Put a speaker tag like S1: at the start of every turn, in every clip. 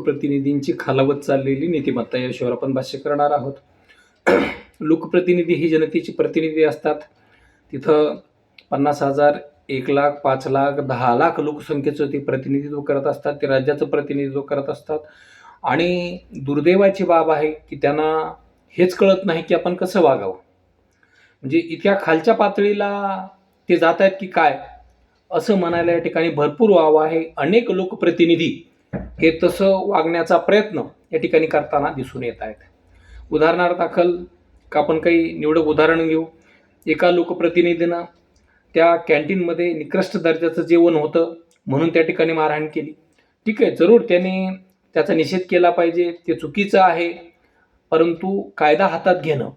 S1: लोकप्रतिनिधींची खालावत चाललेली नीतिमत्ता याविषयावर आपण भाष्य करणार आहोत. लोकप्रतिनिधी ही जनतेचे प्रतिनिधी असतात. तिथं पन्नास हजार एक लाख पाच लाख दहा लाख लोकसंख्येचं ते प्रतिनिधित्व करत असतात. ते राज्याचं प्रतिनिधित्व करत असतात. आणि दुर्दैवाची बाब आहे की त्यांना हेच कळत नाही की आपण कसं वागावं. म्हणजे इतक्या खालच्या पातळीला ते जात आहेत की काय? असं म्हणायला या ठिकाणी भरपूर वाव आहे. अनेक लोकप्रतिनिधी हे तसं वागण्याचा प्रयत्न या ठिकाणी करताना दिसून येत आहेत. उदाहरणादाखल का आपण काही निवडक उदाहरण घेऊ. एका लोकप्रतिनिधीनं त्या कॅन्टीनमध्ये निकृष्ट दर्जाचं जेवण होतं म्हणून त्या ठिकाणी मारहाण केली. ठीक आहे जरूर त्याने त्याचा निषेध केला पाहिजे ते चुकीचं आहे परंतु कायदा हातात घेणं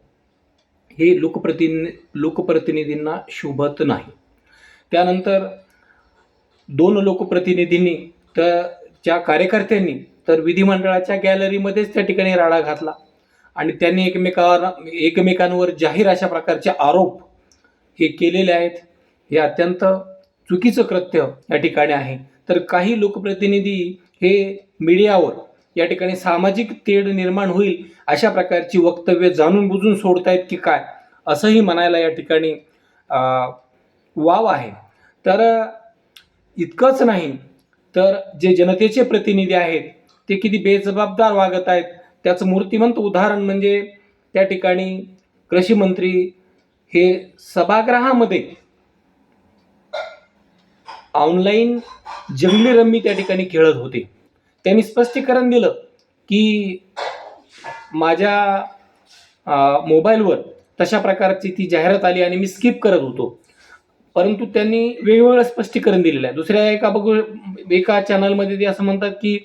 S1: हे लोकप्रतिनि लोकप्रतिनिधींना शोभत नाही. त्यानंतर दोन लोकप्रतिनिधींनी तर ज्या कार्यकर्त्यांनी तर विधिमंडळाच्या गॅलरीमध्येच त्या ठिकाणी राडा घातला. आणि त्यांनी एकमेकावर एकमेकांवर जाहीर अशा प्रकारचे आरोप हे केलेले आहेत. हे अत्यंत चुकीचं कृत्य या ठिकाणी आहे. तर काही लोकप्रतिनिधी हे मीडियावर या ठिकाणी सामाजिक तेढ निर्माण होईल अशा प्रकारची वक्तव्य जाणून बुजून सोडतायत की काय असंही म्हणायला या ठिकाणी वाव आहे. तर इतकंच नाही तर जे जनतेचे प्रतिनिधी आहेत ते किती बेजबाबदार वागत आहेत त्याचं मूर्तिमंत उदाहरण म्हणजे त्या ठिकाणी कृषी मंत्री हे सभागृहामध्ये ऑनलाईन जंगली रम्मी त्या ठिकाणी खेळत होते. त्यांनी स्पष्टीकरण दिलं की माझ्या मोबाईलवर तशा प्रकारची ती जाहिरात आली आणि मी स्किप करत होतो. परंतु त्यांनी वेगवेगळं स्पष्टीकरण दिलेलं आहे. दुसऱ्या एका बघू एका चॅनलमध्ये ते असं म्हणतात की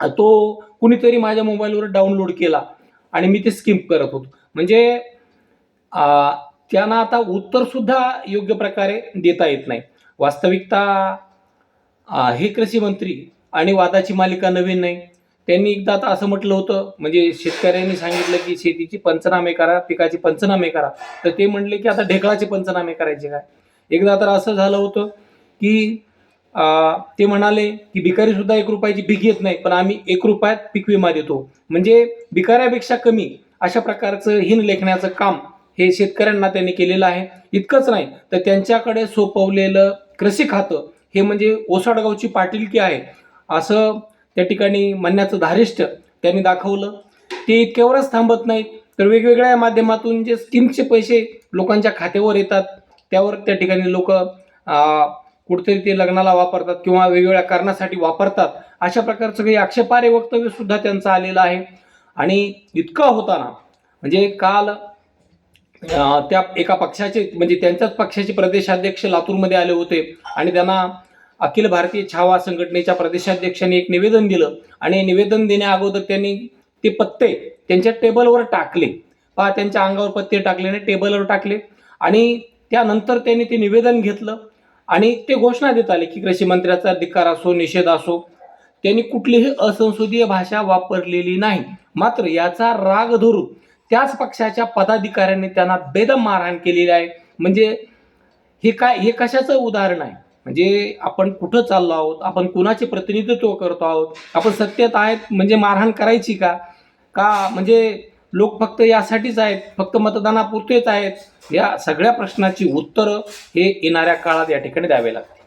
S1: तो कुणीतरी माझ्या मोबाईलवर डाउनलोड केला आणि मी ते स्किप करत होतो. म्हणजे त्यांना आता उत्तरसुद्धा योग्य प्रकारे देता येत नाही. वास्तविकता हे कृषी मंत्री आणि वादाची मालिका नवीन नाही. त्यांनी एकदा आता असं म्हटलं होतं म्हणजे शेतकऱ्यांनी सांगितलं की शेतीची पंचनामे करा पिकाची पंचनामे करा. तर ते म्हणले की आता ढेकळाचे पंचनामे करायचे काय? एकदा तर असं झालं होतं की ते म्हणाले की भिकारी सुद्धा एक रुपयाची भीक येत नाही पण आम्ही एक रुपयात पीक विमा देतो. म्हणजे भिकाऱ्यापेक्षा कमी अशा प्रकारचं हिन लेखण्याचं काम हे शेतकऱ्यांना त्यांनी केलेलं आहे. इतकंच नाही तर त्यांच्याकडे सोपवलेलं कृषी खातं हे म्हणजे ओसाडगावची पाटीलकी आहे. असं त्या ठिकाणी म्हणण्याचं धारिष्ट त्यांनी दाखवलं. ते इतक्यावरच थांबत नाहीत. तर वेगवेगळ्या माध्यमातून जे स्कीमचे पैसे लोकांच्या खात्यावर येतात त्यावर त्या ठिकाणी लोक कुठेतरी ते लग्नाला वापरतात किंवा वेगवेगळ्या कारणासाठी वापरतात. अशा प्रकारचं काही आक्षेपार्ह वक्तव्य सुद्धा त्यांचं आलेलं आहे. आणि इतकं होताना म्हणजे काल त्या एका पक्षाचे म्हणजे त्यांच्याच पक्षाचे प्रदेशाध्यक्ष लातूरमध्ये आले होते. आणि त्यांना अखिल भारतीय छावा संघटनेच्या प्रदेशाध्यक्षांनी एक निवेदन दिलं. आणि निवेदन देण्या अगोदर त्यांनी ते पत्ते त्यांच्या टेबलवर टाकले. पहा त्यांच्या अंगावर पत्ते टाकले आणि टेबलवर टाकले. आणि त्यानंतर त्यांनी ते निवेदन घेतलं आणि ते घोषणा देत आले की कृषी मंत्र्याचा असो निषेध असो त्यांनी कुठलीही असंसदीय भाषा वापरलेली नाही. मात्र याचा राग धरून त्याच पक्षाच्या पदाधिकाऱ्यांनी त्यांना बेदम मारहाण केलेली आहे. म्हणजे हे काय हे कशाचं उदाहरण आहे? म्हणजे आपण कुठं चाललो आहोत? आपण कुणाचे प्रतिनिधित्व करतो आहोत? आपण सत्तेत आहेत म्हणजे मारहाण करायची का? का म्हणजे लोक फक्त यासाठीच आहेत फक्त मतदानापुरतेच आहेत. या सगळ्या प्रश्नाची उत्तरं हे येणाऱ्या काळात या ठिकाणी द्यावे लागतील.